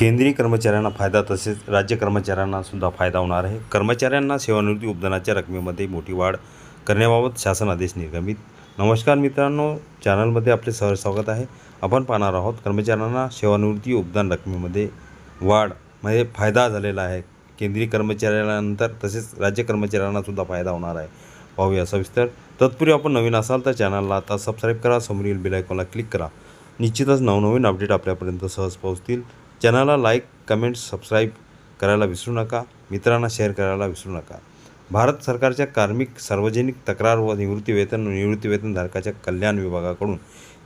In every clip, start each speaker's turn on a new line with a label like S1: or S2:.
S1: केंद्रीय कर्मचाऱ्यांना फायदा तसेच राज्य कर्मचाऱ्यांना सुद्धा फायदा होणार आहे. कर्मचाऱ्यांना सेवानिवृत्ती उपदानाच्या रकमेमध्ये मोठी वाढ करण्याबाबत शासन आदेश निर्गमित. नमस्कार मित्रांनो चॅनलमध्ये आपले सहज स्वागत आहे. आपण पाहणार आहोत कर्मचाऱ्यांना सेवानिवृत्ती उपदान रकमेमध्ये वाढ म्हणजे फायदा झालेला आहे. केंद्रीय कर्मचाऱ्यांनंतर तसेच राज्य कर्मचाऱ्यांनासुद्धा फायदा होणार आहे. पाहूया सविस्तर. तत्पूर्वी आपण नवीन असाल तर चॅनलला आता सबस्क्राईब करा समोरील बेलायकॉनला क्लिक करा. निश्चितच नवनवीन अपडेट आपल्यापर्यंत सहज पोहोचतील. चॅनलला लाईक कमेंट सबस्क्राईब करायला विसरू नका. मित्रांना शेअर करायला विसरू नका. भारत सरकारच्या कार्मिक सार्वजनिक तक्रार व निवृत्तीवेतन निवृत्तीवेतनधारकाच्या कल्याण विभागाकडून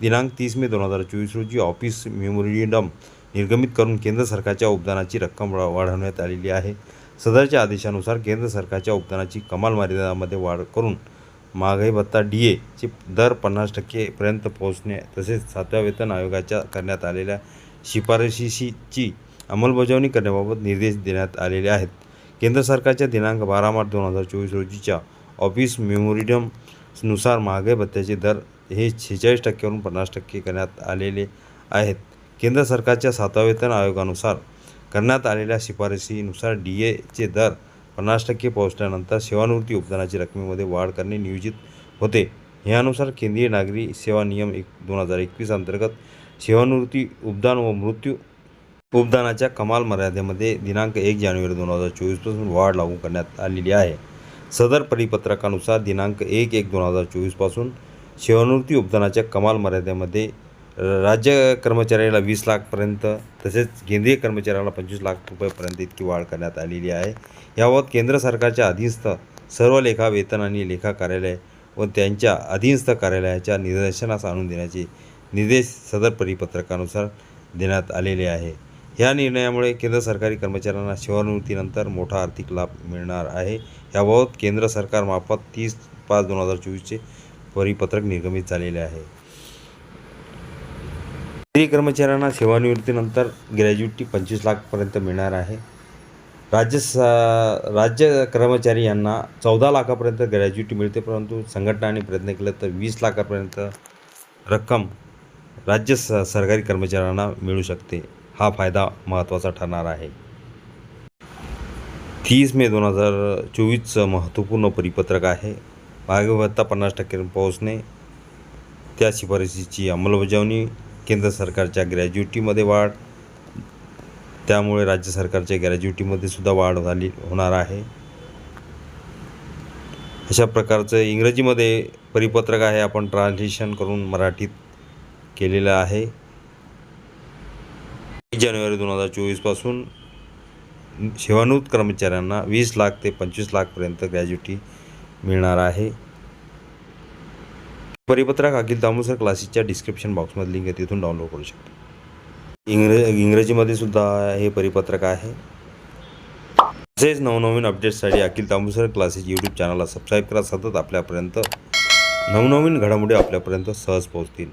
S1: दिनांक तीस मे दोन हजार चोवीस रोजी ऑफिस मेमोरिंडम निर्गमित करून केंद्र सरकारच्या उपदानाची रक्कम वाढवण्यात आलेली आहे. सदरच्या आदेशानुसार केंद्र सरकारच्या उपदानाची कमाल मर्यादामध्ये वाढ करून महागाई भत्ता डी एचे दर पन्नास टक्केपर्यंत पोहोचणे तसेच सातव्या वेतन आयोगाच्या करण्यात आलेल्या शिफारशीची अंमलबजावणी करण्याबाबत निर्देश देण्यात आलेले आहेत. केंद्र सरकारच्या दिनांक बारा मार्च दोन हजार चोवीस रोजीच्या ऑफिस मेमोरिडमनुसार महागाई भत्त्याचे दर हे शेहेचाळीस टक्क्यावरून पन्नास टक्के करण्यात आलेले आहेत. केंद्र सरकारच्या सातव्या वेतन आयोगानुसार करण्यात आलेल्या शिफारशीनुसार डी एचे दर पन्नास टक्के पोहोचल्यानंतर सेवानिवृत्ती उपदानाची रकमेमध्ये वाढ करणे नियोजित होते. ह्यानुसार केंद्रीय नागरी सेवा नियम एक दोन हजार एकवीस अंतर्गत सेवानिवृत्ती उपदान व मृत्यू उपदानाच्या कमाल मर्यादेमध्ये दिनांक एक जानेवारी दोन हजार चोवीसपासून वाढ लागू करण्यात आलेली आहे. सदर परिपत्रकानुसार दिनांक एक एक दोन हजार चोवीसपासून सेवानिवृत्ती उपदानाच्या कमाल मर्यादेमध्ये राज्य कर्मचाऱ्याला वीस लाखपर्यंत तसेच केंद्रीय कर्मचाऱ्याला पंचवीस लाख रुपयेपर्यंत इतकी वाढ करण्यात आलेली आहे. याबाबत केंद्र सरकारच्या अधीनस्थ सर्व लेखा वेतन आणि लेखा कार्यालय व त्यांच्या अधीनस्थ कार्यालयाच्या निदर्शनास आणून देण्याचे निर्देश सदर परिपत्रकानुसार देण्यात आलेले आहे. ह्या निर्णयामुळे केंद्र सरकारी कर्मचाऱ्यांना सेवानिवृत्तीनंतर मोठा आर्थिक लाभ मिळणार आहे. याबाबत केंद्र सरकारमार्फत तीस पाच दोन हजार चोवीसचे परिपत्रक निर्गमित झालेले आहे. केंद्रीय कर्मचाऱ्यांना सेवानिवृत्तीनंतर ग्रॅज्युटी पंचवीस लाखपर्यंत मिळणार आहे. राज्य स राज्य कर्मचारी यांना चौदा लाखापर्यंत ग्रॅज्युटी मिळते परंतु संघटनाने प्रयत्न केले तर वीस लाखापर्यंत रक्कम राज्य स सरकारी कर्मचाऱ्यांना मिळू शकते. हा फायदा महत्त्वाचा ठरणार आहे. तीस मे दोन हजार चोवीसचं महत्त्वपूर्ण परिपत्रक आहे. महागाई पन्नास टक्के पोहोचणे त्या शिफारशीची अंमलबजावणी केंद्र सरकारच्या ग्रॅज्युटीमध्ये वाढ त्यामुळे राज्य सरकारच्या ग्रॅज्युटीमध्ये सुद्धा वाढ झाली होणार आहे. अशा प्रकारचं इंग्रजीमध्ये परिपत्रक आहे आपण ट्रान्सलेशन करून मराठीत केलेलं आहे. एक जानेवारी दोन हजार चोवीसपासून सेवानिवृत्त कर्मचाऱ्यांना वीस लाख ते पंचवीस लाखपर्यंत ग्रॅज्युटी मिळणार आहे. परिपत्रक अखिल दामोसर क्लासेसच्या डिस्क्रिप्शन बॉक्समध्ये लिंक आहे तिथून डाउनलोड करू शकता. इंग्र इंग्रजीमध्ये सुद्धा हे परिपत्रक आहे. तसेच नवनवीन अपडेट्ससाठी अखिल तांबूसर क्लासेस यूट्यूब चॅनलला सबस्क्राईब करा. सतत आपल्यापर्यंत नवनवीन घडामोडी आपल्यापर्यंत सहज पोहोचतील.